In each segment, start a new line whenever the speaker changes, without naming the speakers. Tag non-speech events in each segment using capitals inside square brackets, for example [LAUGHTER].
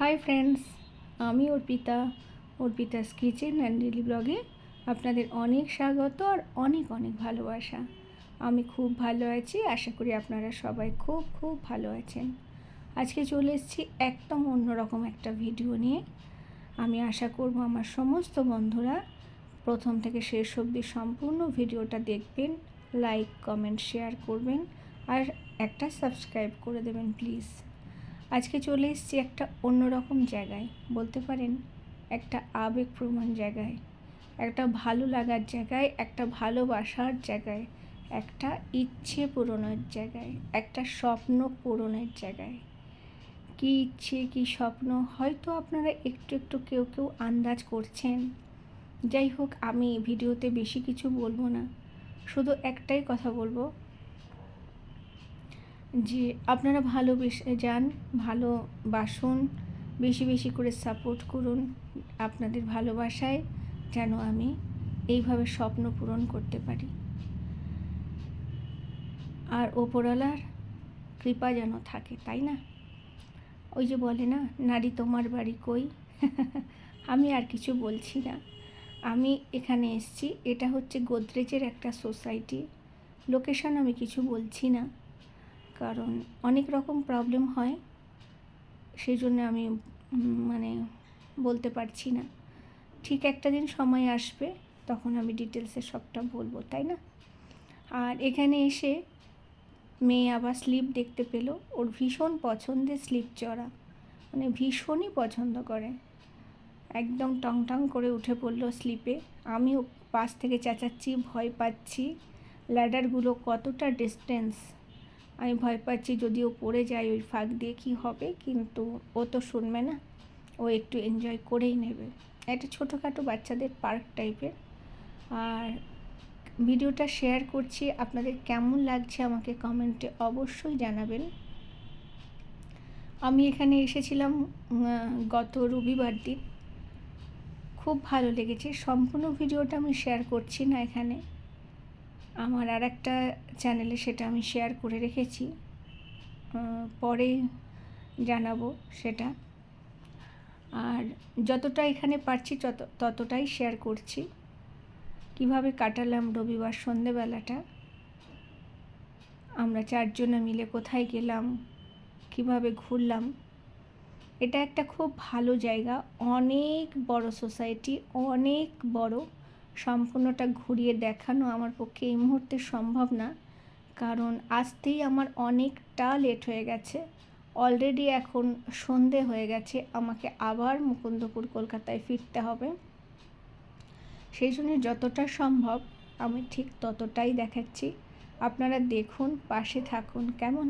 High friends আমি Arpita. Arpita's kitchen and daily ব্লগে আপনাদের অনেক স্বাগত আর অনেক অনেক ভালোবাসা। আমি খুব ভালো আছি, আশা করি আপনারা সবাই খুব খুব ভালো আছেন। আজকে চলে এসেছি একদম অন্যরকম একটা ভিডিও নিয়ে। আমি আশা করব আমার সমস্ত বন্ধুরা প্রথম থেকে শেষ অবধি সম্পূর্ণ ভিডিওটা দেখবেন লাইক কমেন্ট শেয়ার করবেন আর একটা সাবস্ক্রাইব করে দেবেন প্লিজ আজকে চলে এসেছি একটা অন্যরকম জায়গায়, বলতে পারেন একটা আবেগ প্রমাণ জায়গায়। একটা ভালো লাগার জায়গায়, একটা ভালোবাসার জায়গায়, একটা ইচ্ছে পূরণের জায়গায়, একটা স্বপ্ন পূরণের জায়গায়। কি ইচ্ছে, কি স্বপ্ন, হয়তো আপনারা একটু একটু কেউ কেউ আন্দাজ করছেন। যাই হোক, আমি ভিডিওতে বেশি কিছু বলব না। শুধু একটাই কথা বলব যে আপনারা ভালোবেসে যান ভালোবাসুন বেশি বেশি করে সাপোর্ট করুন আপনাদের ভালোবাসায় যেন আমি এইভাবে স্বপ্ন পূরণ করতে পারি। আর ওপরওয়ালার কৃপা যেন থাকে, তাই না? ওই যে বলে না, নারী তোমার বাড়ি কই? [LAUGHS] আমি আর কিছু বলছি না। আমি এখানে এসছি, এটা হচ্ছে গোদরেজের একটা সোসাইটি। লোকেশন আমি কিছু বলছি না। কারণ অনেক রকম প্রবলেম হয় সেই জন্য আমি মানে বলতে পারছি না। ঠিক একটা দিন সময় আসবে, তখন আমি ডিটেলসে সবটা বলব, তাই না? আর এখানে এসে মেয়ে আবার স্লিপ দেখতে পেল, ওর ভীষণ পছন্দের স্লিপ চড়া মানে ভীষণই পছন্দ করে। একদম টং টং করে উঠে পড়ল স্লিপে আমিও পাশ থেকে চেঁচাচ্ছি, ভয় পাচ্ছি ল্যাডারগুলো কতটা ডিস্টেন্স আমি ভয় পাচ্ছি যদি ও পড়ে যায় ওই ফাঁক দিয়ে কী হবে, কিন্তু ও তো শুনবে না। ও একটু এনজয় করেই নেবে। একটা ছোটোখাটো বাচ্চাদের পার্ক টাইপের আর ভিডিওটা শেয়ার করছি, আপনাদের কেমন লাগছে আমাকে কমেন্টে অবশ্যই জানাবেন। আমি এখানে এসেছিলাম গত রবিবার দিন। খুব ভালো লেগেছে। সম্পূর্ণ ভিডিওটা আমি শেয়ার করছি না এখানে। আমার আর একটা চ্যানেলে সেটা আমি শেয়ার করে রেখেছি। পরে জানাব সেটা। আর যতটা এখানে পারছি তত, ততটাই শেয়ার করছি। কীভাবে কাটালাম রবিবার সন্ধেবেলাটা? আমরা চারজনে মিলে কোথায় গেলাম? কীভাবে ঘুরলাম? এটা একটা খুব ভালো জায়গা। অনেক বড় সোসাইটি অনেক বড়। সম্পূর্ণটা ঘুরিয়ে দেখানো আমার পক্ষে এই মুহূর্তে সম্ভব না। কারণ আসতেই আমার অনেকটা লেট হয়ে গেছে। অলরেডি এখন সন্ধে হয়ে গেছে, আমাকে আবার মুকুন্দপুর কলকাতায় ফিরতে হবে। সেই জন্য যতটা সম্ভব আমি ঠিক ততটাই দেখাচ্ছি। আপনারা দেখুন, পাশে থাকুন, কেমন?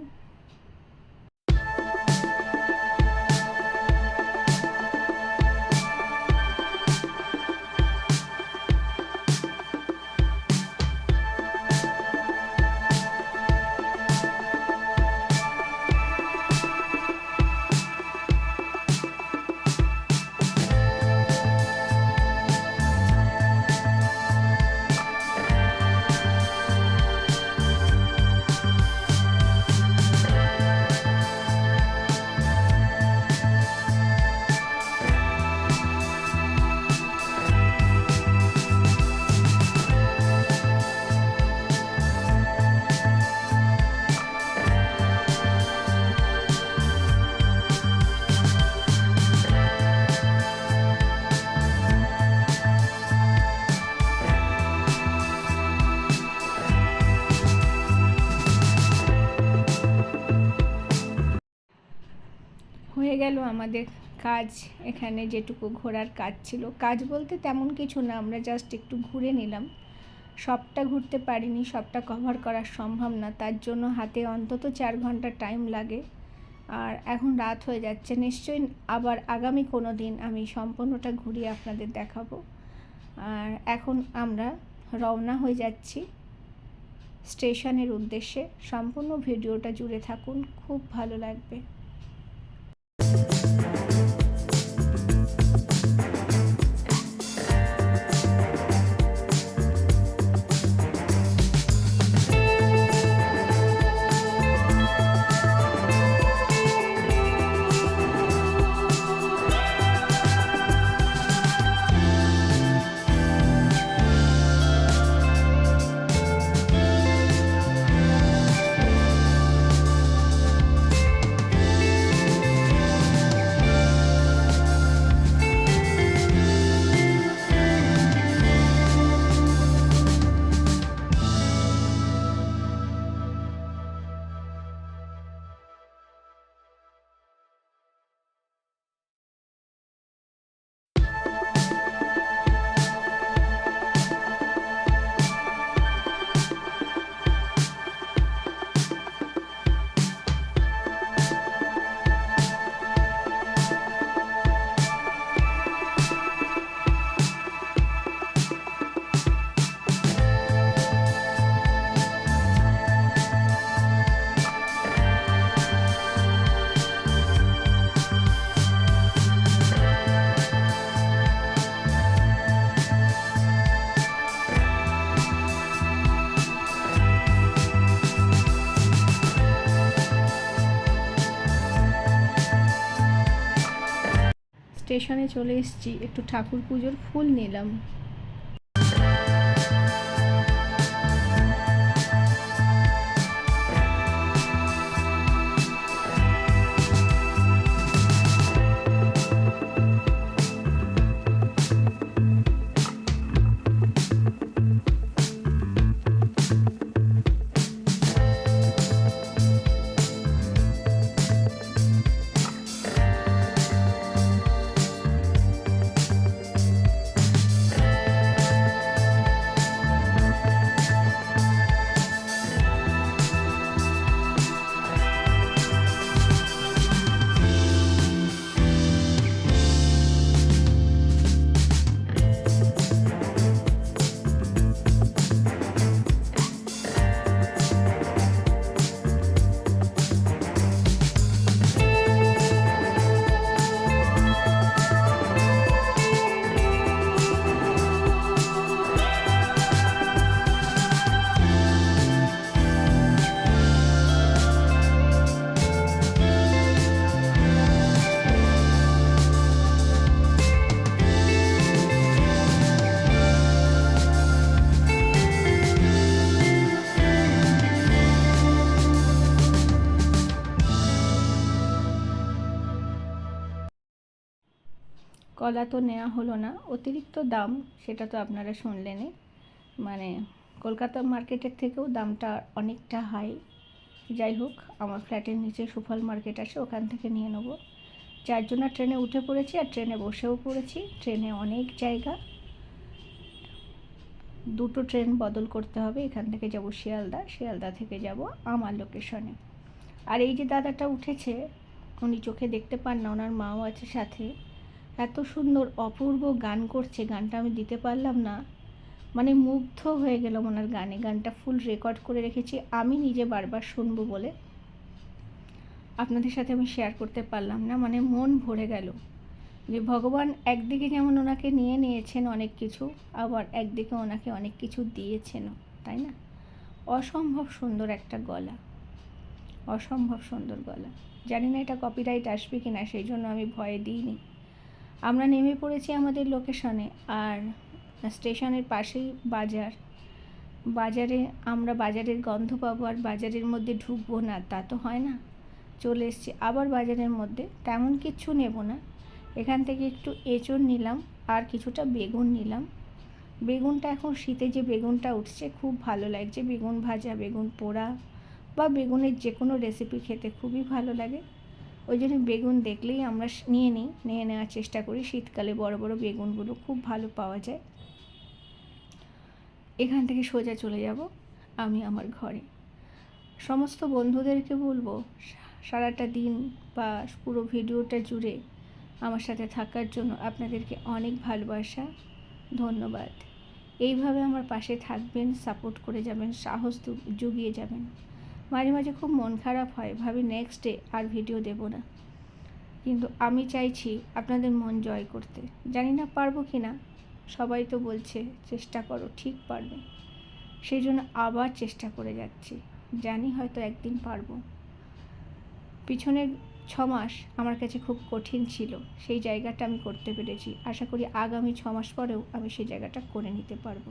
হয়ে গেল আমাদের কাজ। এখানে যেটুকু ঘোরার কাজ ছিল। কাজ বলতে তেমন কিছু না, আমরা জাস্ট একটু ঘুরে নিলাম। সবটা ঘুরতে পারিনি, সবটা কভার করা সম্ভব না, তার জন্য হাতে অন্তত চার ঘণ্টা টাইম লাগে। আর এখন রাত হয়ে যাচ্ছে, নিশ্চয়ই আবার আগামী কোনো দিন আমি সম্পূর্ণটা ঘুরিয়ে আপনাদের দেখাবো। আর এখন আমরা রওনা হয়ে যাচ্ছি স্টেশনের উদ্দেশ্যে। সম্পূর্ণ ভিডিওটা জুড়ে থাকুন, খুব ভালো লাগবে। স্টেশনে চলে এসেছি একটু ঠাকুর পুজোর ফুল নিলাম। কলা তো নেওয়া হলো না, অতিরিক্ত দাম সেটা তো আপনারা শুনলেনই। মানে কলকাতা মার্কেটের থেকেও দামটা অনেকটা হাই যাই হোক, আমার ফ্ল্যাটের নিচে সুফল মার্কেট আছে, ওখান থেকে নিয়ে নেব। চারজনা ট্রেনে উঠে পড়েছি আর ট্রেনে বসেও পড়েছি। ট্রেনে অনেক জায়গা। দুটো ট্রেন বদল করতে হবে, এখান থেকে যাব শিয়ালদা। শিয়ালদা থেকে যাব আমার লোকেশনে আর এই যে দাদাটা উঠেছে, উনি চোখে দেখতে পান না, ওনার মাও আছে সাথে। এত সুন্দর, অপূর্ব গান করছে, গানটা আমি দিতে পারলাম না। মানে মুগ্ধ হয়ে গেলাম ওনার গানে। গানটা ফুল রেকর্ড করে রেখেছি। আমি নিজে বারবার শুনব বলে। আপনাদের সাথে আমি শেয়ার করতে পারলাম না। মানে মন ভরে গেল যে ভগবান একদিকে যেমন ওনাকে নিয়ে নিয়েছেন অনেক কিছু, আবার একদিকে ওনাকে অনেক কিছু দিয়েছেনও তাই না? অসম্ভব সুন্দর একটা গলা। অসম্ভব সুন্দর গলা। জানি না এটা কপিরাইট আসবে কি না সেই জন্য আমি ভয়ে দিইনি। আমরা নেমে পড়েছি আমাদের লোকেশনে আর স্টেশনের পাশেই বাজার। বাজারে আমরা বাজারের গন্ধ পাবো আর বাজারের মধ্যে ঢুকবো না, তা তো হয় না। চলে এসছি আবার বাজারের মধ্যে, তেমন কিচ্ছু নেব না। এখান থেকে একটু এঁচড় নিলাম আর কিছুটা বেগুন নিলাম। বেগুনটা এখন শীতে যে বেগুনটা উঠছে, খুব ভালো লাগছে। বেগুন ভাজা, বেগুন পোড়া বা বেগুনের যে কোনো রেসিপি খেতে খুবই ভালো লাগে। ওই জন্য বেগুন দেখলেই আমরা নিয়ে নিই, নিয়ে নেওয়ার চেষ্টা করি। শীতকালে বড় বড় বেগুনগুলো খুব ভালো পাওয়া যায়। এখান থেকে সোজা চলে যাব আমি আমার ঘরে। সমস্ত বন্ধুদেরকে বলব সারাটা দিন বা পুরো ভিডিওটা জুড়ে আমার সাথে থাকার জন্য আপনাদেরকে অনেক ভালোবাসা, ধন্যবাদ। এইভাবে আমার পাশে থাকবেন, সাপোর্ট করে যাবেন, সাহস জুগিয়ে যাবেন। মাঝে মাঝে খুব মন খারাপ হয়, ভাবি নেক্সট ডে আর ভিডিও দেব না। কিন্তু আমি চাইছি আপনাদের মন জয় করতে। জানি না পারব কি না, সবাই তো বলছে চেষ্টা করো, ঠিক পারবে। সেই জন্য আবার চেষ্টা করে যাচ্ছি। জানি হয়তো একদিন পারব। পিছনের ছ মাস আমার কাছে খুব কঠিন ছিল, সেই জায়গাটা আমি করতে পেরেছি। আশা করি আগামী ছ মাস পরেও আমি সেই জায়গাটা করে নিতে পারব।